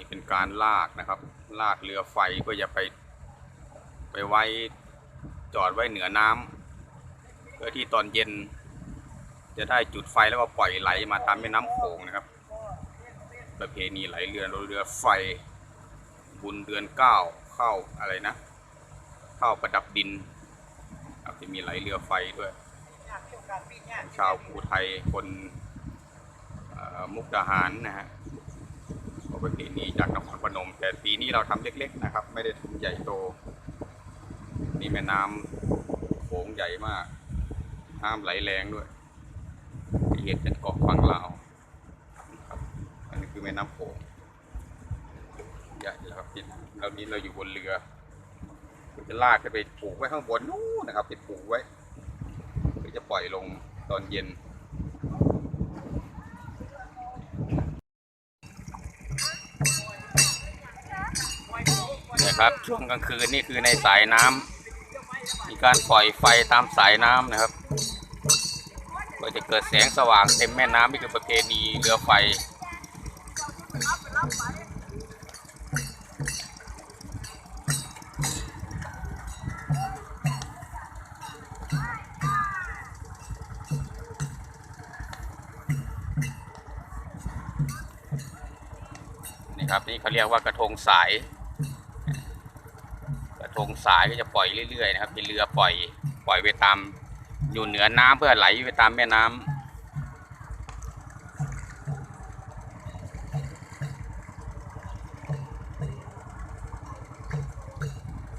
นี่เป็นการลากนะครับ ลากเรือไฟเพื่อจะไป ไปไว้จอดไว้เหนือน้ำเพื่อที่ตอนเย็น จะได้จุดไฟแล้วก็ปล่อยไหลมาตามแม่น้ำโขงนะครับ ประเพณีไหลเรือเรือไฟ บุญเดือนเก้าเข้าอะไรนะ เข้าประดับดินครับจะมีไหลเรือไฟด้วยชาวภูไทยคนมุกดาหารนะฮะ ประเพณีจากนครพนม แต่ปีนี้เราทำเล็ก ๆ นะครับ ไม่ได้ทำใหญ่โต นี่แม่น้ำโขงใหญ่มากน้ำไหลแรงด้วยเห็นเป็นเกาะฝั่งลาวครับอันนี้คือแม่น้ำโขงใหญ่แล้วครับที่เรานี้เราอยู่บนเรือเราจะลากจะไปผูกไว้ข้างบนนู้นนะครับไปผูกไว้เพื่อจะปล่อยลงตอนเย็น เนี่ย ครับช่วงกลางคืนนี่คือในสายน้ำมีการปล่อยไฟตามสายน้ำนะครับก็จะเกิดแสงสว่างเต็มแม่น้ำนี่คือประเพณีเรือไฟนี่ครับนี่เขาเรียกว่ากระทงสาย รงสายก็จะปล่อยเรื่อยๆนะครับเป็นเรือปล่อยปล่อยไปตามอยู่เหนือน้ำเพื่อไหลไปตามแม่น้ำ